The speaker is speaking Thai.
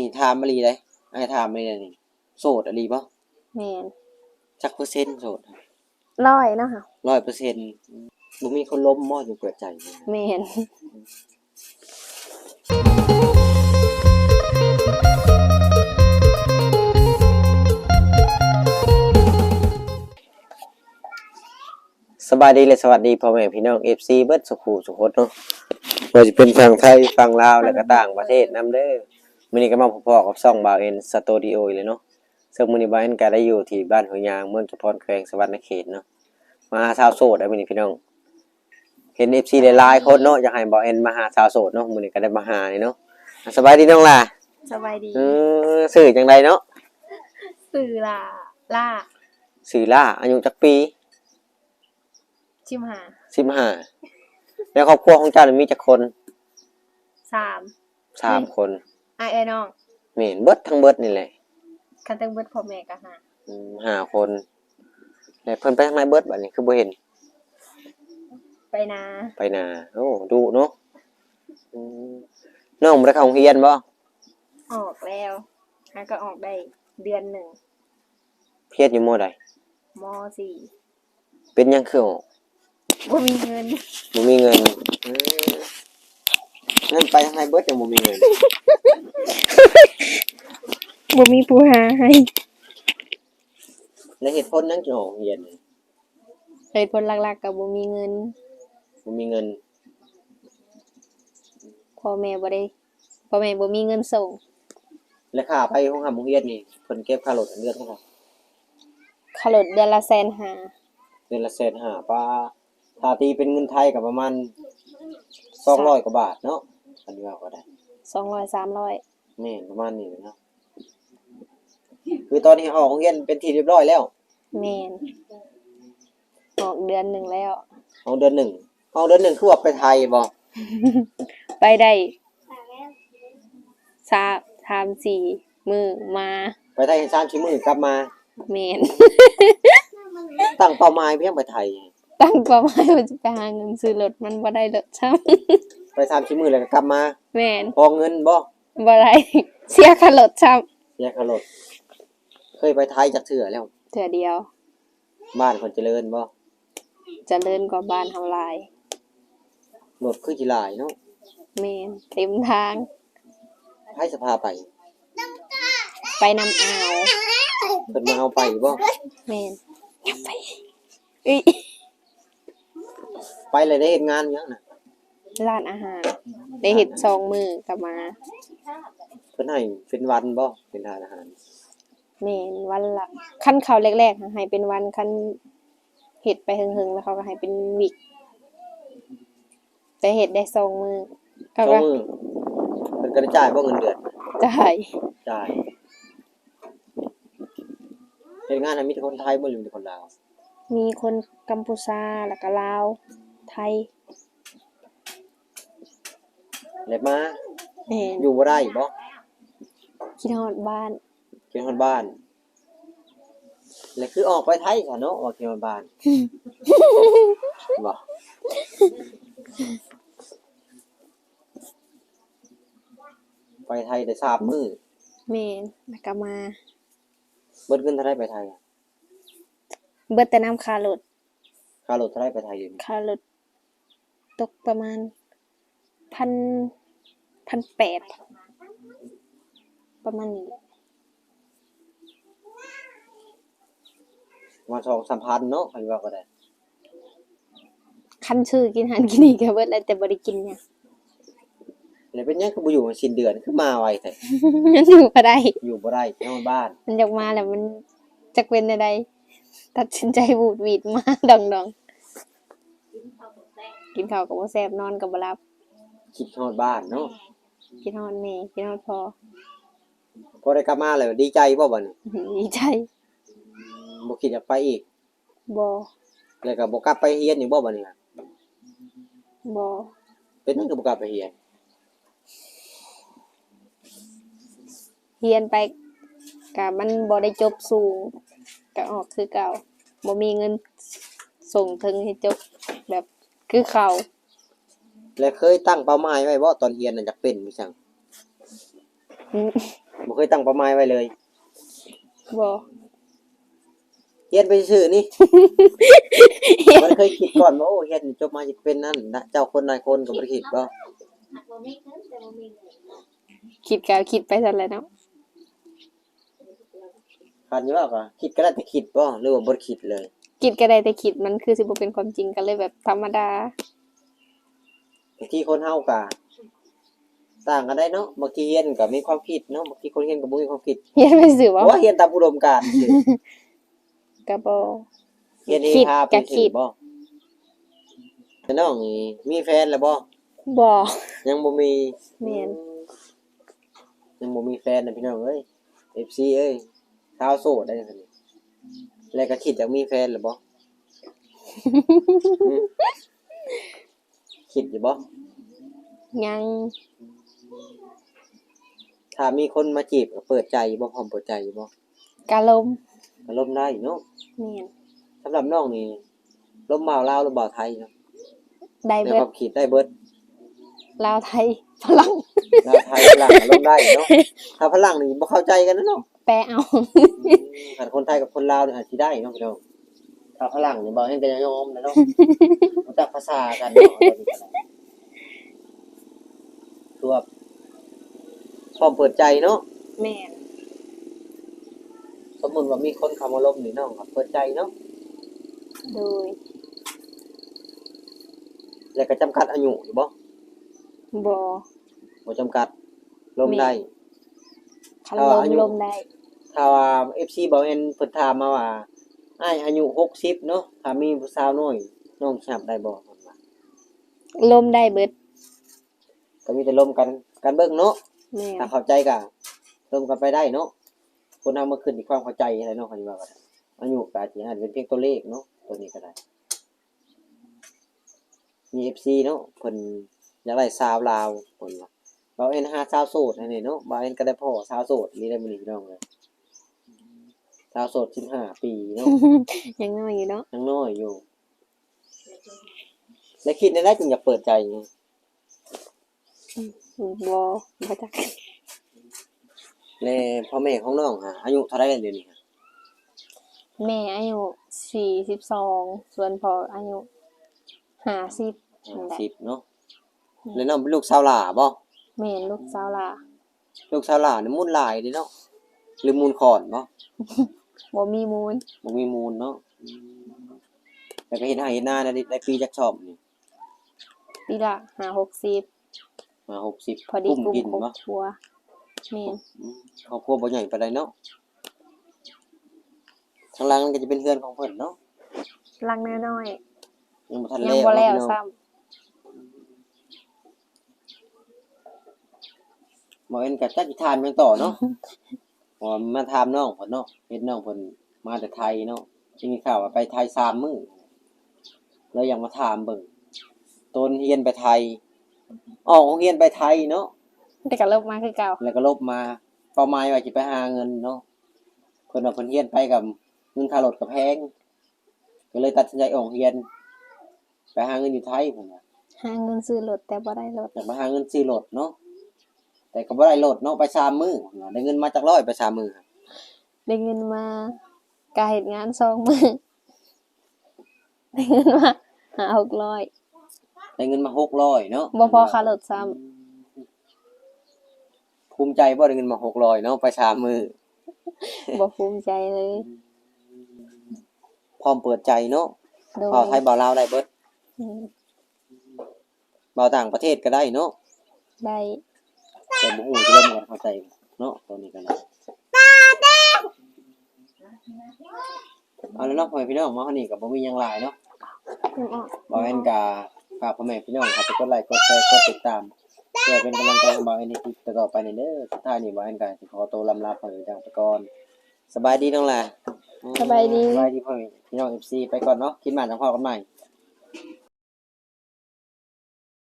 นี่ถามอหลีได้ไอ้ถามไม่ได้นี่โสดอหลีบ่แม่นจักเปอร์เซ็นต์โสดร้อยเนาะค่ะ100%บ่มีคนล้มมออยู่เปิดใจแม่นสบายดีและสวัสดีพ่อแม่พี่น้อง FC เบิดสุขุสุขดเนาะว่าสิเป็นฝั่งไทยฝั่งลาวและก็ต่างประเทศนํเด้อ มื้อนี้ก็มาพอๆกับช่องบ่าวเอ็นสตูดิโออีกเลยเนาะซึ่งมื้อนี้บ่าวเอ็นก็ได้อยู่ที่บ้านหัวยยางเมืองจุพรแขวงสวรรณเขตเนาะมาหาสาวโสดได้มื้อนี้พี่น้องเห็น FC หลายๆคนเนาะอยากให้บ่าวเอ็นมาหาสาวโสดเนาะมื้อนี้ก็ได้มาหานี่เนาะอะสบายดีน้องล่ะสบายดีเออชื่อจังไดเนาะสื่อล่ะล่าชื่อล่าอายุจักปีชิมหา15แล้วครอบครัวของเจ้านี่มีจักคนสามสามคน อายไอ้น้องแม่นเบิดทั้งเบิดนี่แหละคันตั้งเบิดพ่อแม่ก็หาอืมห้าคนแล้วเพิ่นไปทางไหนเบิดบัดนี้คือบ่เห็นไปนาไปนาโอ้ดุเนาะอืมน้องบ่ได้เข้าโรงเรียนบ่ออกแล้วหาก็ออกได้เดือนหนึ่งเพียรอยู่มอใดมสี่เป็นหยังคือออกว่ามีเงิน บ่มีเงินเออ เงินไปทางไหนเบิดยังบ่มีเงินว่ามีผู้หาให้แล้วเหตุผลหยังจึงออกโรงเรียนนี่เหตุผลหลักๆกับว่ามีเงินบ่มีเงินพ่อแม่บ่ได้พ่อแม่บ่มีเงินส่ง แล้วค่าไปโรงโรงเรียนนี่เพิ่นเก็บค่ารถเดือนเท่าไหร่ค่ารถเดือนละแสนหาเดือนละแสนห้าป้าถ้าตีเป็นเงินไทยก็ประมาณ200กว่าบาทเนาะ อันนี้ว่าก็ได้สองร้อยสามร้อยแม่นประมาณนี้เลยเนาะคือตอนนี้ออกโรงเรียนเป็นที่เรียบร้อยแล้วแม่นออกเดือนหนึ่งแล้วเอาเดือนหนึ่งเอาเดือนหนึ่งคือว่าไปไทยบ่ไปได้สามสามสี่มือมา ไปไทยเห็นสามชิ้นมือกลับมาเมนตั้งเป้าหมายเพียงไปไทย ตั้งเป้าหมายว่าจะไปหาเงินซื้อรถมันบ่ได้รถซ้ไป สามชิ้นมือแล้วก็กลับมาำแมนพอเงินบ่บ่ได้ เสียค่ารถซ้แยกขรถเคยไปไทยจากเถื่อแล้วำเถื่อเดียว บ้านคนเจริญบ่เจะเลินกว่าบ้านเฮาหลายรถคือจิหลายเนาะแมนเต็มทาง ให้สภาไปไปนำอ่าวเพิ่นมาเอาไปบ่แมนยังไปอุ้ย ไปเลยได้เฮ็ดงานหยังน่ะ ร้านอาหารได้เห็ดซองมือกลับมาเพิ่นให้เป็นวันบ่เป็นทานอาหารแมนวันละขั้นเขาแรกๆให้เป็นวันขั้นเห็ดไปหึงๆแล้วเขาก็ให้เป็นวิกแต่เห็ดได้ซองมือสก็องว่ามือเพิ่นก็ได้จ่ายบ่เงินเดือนจ่ายจ่ายเฮ็ดงานให้มีแต่คนไทยบ่หรือมีแต่คนลาวมีคนกัมพูชาแล้วก็ลาวไทย แล้วมา แม่นอยู่บ่ได้บ่คิดฮอดบ้านเกี่ยวกับบ้านแล้วคือออกไปไทยค่ะเนาะว่าเกี่ยวกับบ้านบ่ไปไทยได้สามมื้อแม่นแล้วก็มา เบิดเงินเท่าไรไปไทยอะเบิดแต่น้ำคารถค่ารถเท่าไรไปไทยอยู่นี่คารถตกประมาณ พันพันแปดประมาณนี้แหละมาสองสามพันเนาะคันว่าก็ได้คันชื่อกินหันกินนี่ก็เบิดแล้วแต่บ่ได้กินเนี่ยงแล้วเป็นหยังคือบ่อยู่มาสิ้นเดือนคือมาไวแท้มันอยู่บ่ได้ อยู่บ่ได้นอนบ้าน มันอยากมาแล้วมันจักเป็นใดๆตัดสินใจบูดหวีดมาดองๆกินข้าวกับบ่แซ่บนอนกับบ่หลับ คิดฮอดบ้านเนาะกินฮอดแม่กินฮอดพ่อพอได้กลับมาแล้วดีใจบ่บัดนี้ดีใจบ่คิดอยากไปอีกบ่แล้วก็บ่กลับไปเรียนอีกบ่บัดนี้อะบ่เป็นหยังคือบ่กลับไปเรียนเรียนไปก็มันบ่ได้จบสูงก็ออกคือเก่าบ่มีเงินส่งถึงให้จบแบบคือเขา แล้วเคยตั้งเป้าหมายไว้บ่ตอนเรียนน่ะอยากเป็นมีจังอืมบ่เคยตั้งเป้าหมายไว้เลยบ่เฮียนไปซื่อๆนี่ มันเคยคิดก่อนว่าโอ้เฮียนจบมาจะเป็นนั่นนะเจ้าคนนายคนก็บ่ได้คิดบ่คิดก็คิดไปซั่นแหละเนาะคันอยู่ว่าก็คิดก็ได้แต่คิดบ่หรือว่าบ่ได้คิดเลย คิดก็ได้แต่คิดมันคือสิบ่เป็นความจริงก็เลยแบบธรรมดา บางทีคนเฮาก็ต่างกันได้เนาะบางทีเฮียนก็มีความคิดเนาะบางทีคนเฮียนก็บ่มีความคิดเฮียนไปสื่อว่าเพราะว่าเฮียนตามอุดมการณ์ซื่อก็บ่เฮียนเฮคิดฮาก็เป็นคิซื่อดบ่แต่น้องนี่มีแฟนแล้วบ่บ่ยังบ่มีแม่นยังบ่มีแฟนนะพี่น้องเอ้ย FC เอ้ยชาวโสดได้จังซั่นนี่แล้วก็คิดอยากมีแฟนแล้วบ่อืม คิดอยู่บ่ยังถ้ามีคนมาจีบก็เปิดใจบ่พร้อมเปิดใจอยู่บ่กะลมก็ล้มได้เนาะแม่นสำหรับน้องนี่ล้มบ่าวลาวหรือบ่าวไทยเนาะได้ในเบิคดวามคิดได้เบิดลาวไทยฝรั่งลาวไทยฝรั่งก็ล้มได้เนาะถ้าฝรั่งนี่บ่เข้าใจกันนะเนาะ แปลเอาถ้าคนไทยกับคนลาวนี่อาจสิได้เนาะพี่น้องถ้าฝรั่งนี่บ่เห็นกันยอมนะเนาะรู้จัก ภาษากันเนาะเอาดีกันนะคือว่าพร้อมเปิดใจเนาะแม่นสมมุติว่ามีคนเข้ามาลบนี่น้องก็เปิดใจเนาะโดยแล้วก็จำกัดอายุอยู่บ่บ่บ่จำกัดลมได้คันถ้าลอามยุลมได้ถ้าว่า FC บ่แม่นเพิ่นถามมาว่าอ้ายอายุ60เนาะถ้ามีผู้สาวน้อย น้องสิรับได้บ่เพิ่นว่าลมได้เบิดก็มีแต่ลมกันกันเบิ่งเนาะแม่นถ้าเข้าใจก็ลมกันไปได้เนาะคนเอามาขึ้นที่ความเข้าใจอะไรเนาะเขาสิว่าก็ได้อายุก็อาจสิอาจเป็นเพียงตัวเลขเนาะตัวนี้ก็ได้ มี FC เนาะเพิ่นอยากได้สาวลาวเพิ่นว่าบ่เอ็นหาสาวโสดให้นี่เนาะบ่เอ็นก็ได้พ่อสาวโสดนี่ได้มื้อนี้พี่น้องเลยสาวโสด15ปีเนาะยังน้อยอยู่เนาะยังน้อยอยู่ แล้วคิดในได้จึงอยากเปิดใจไงบ่บ่จักแล้วพ่อแม่ของน้องฮะอายุเท่าไหร่แล้วเดี๋ยวนี้ฮะแม่อายุ42ส่วนพ่ออายุ50นั่นแหละสิบเนาะแล้วน้องเป็นลูกสาวหล่าบ่แม่นลูกสาวหล่าลูกสาวหล่านี่มูลหลายเดิเนาะหรือมูลขอนบ่บ่มีมูลบ่มีมูลเนาะ แต่ก็เห็นหาเห็นหน้าได้ได้ปีจักชอบนี่ปีละ5 60มา60พอดีกุ้มกลุ่มกินครอบบ่ครัวแม่นอืมครอบครัวบ่ใหญ่ปานใดเนาะข้างล่างมันก็จะเป็นเรือนของเพิ่นเนาะลังน้อยยังบ่ทันๆแล้ยังวบ่แล้วเนาะซ้ำบ่เอ็นก็จักสิทานแม่งต่อเนาะว่ามาถามน้องเพิ่นเนาะเฮ็ดน้องเพิ่นมาแต่ไทยเนาะที่มีข่าวว่าไปไทยสามมื้อ แล้วยังมาถามเบิ่งต้นเฮียนไปไทยออกโรงเรียนไปไทยเนาะแต่ก็เริ่มมาคือเก่าแล้วก็ลบมาเป้าหมายว่าสิไปหาเงินเนาะเพิ่นว่าเพิ่นเฮียนไปกับเงินค่ารถก็แพงก็เลยตัดสินใจออกโรงเรียน ไปหาเงินอยู่ไทยพุ่นน่ะหาเงินซื้อรถแต่บ่ได้รถอยากมาหาเงินซื้อรถเนาะแต่ก็บ่ได้รถเนาะไปสามมื้อพุ่นน่ะได้เงินมาจากร้อยไปสามมื้อได้เงินมากาเฮ็ดงานสองมื้อ ได้เงินมาหาหกร้อยได้เงินมา600เนาะบ่พอค่ารถซ้ำภูมิใจบ่ได้เงินมา600เนาะไปสามมื้อบ่ภูมิใจเลยพร้อมเปิดใจเนาะโดยบ่าวไทยบ่าวลาวได้เบิดอืมบ่าวต่างประเทศก็ได้เนาะได้แต่บ่ฮู้จะลงกันเข้าใจเนาะตัวนี้กันนะเอาแล้วเนาะพ่อแม่พี่น้องมาเฮานี่ก็บ่มีหยังหลายเนาะ อืมออกบ่แม่นกาฝากพ่อแม่พี่น้องครับไปกดไลค์กดแชร์กดติดตามเพื่อเป็นกำลังใจให้บ่าวแอนในคลิปต่อๆไปนี่เด้อสุดท้ายนี่บ่าวแอนก็สิขอตัวลำลาพ่อแม่จังไปก่อนสบายดีน้องล่ะสบายดี สบายดีพ่อแม่พี่น้อง FC ไปก่อนเนาะคิดมาจังพ่อกันใหม่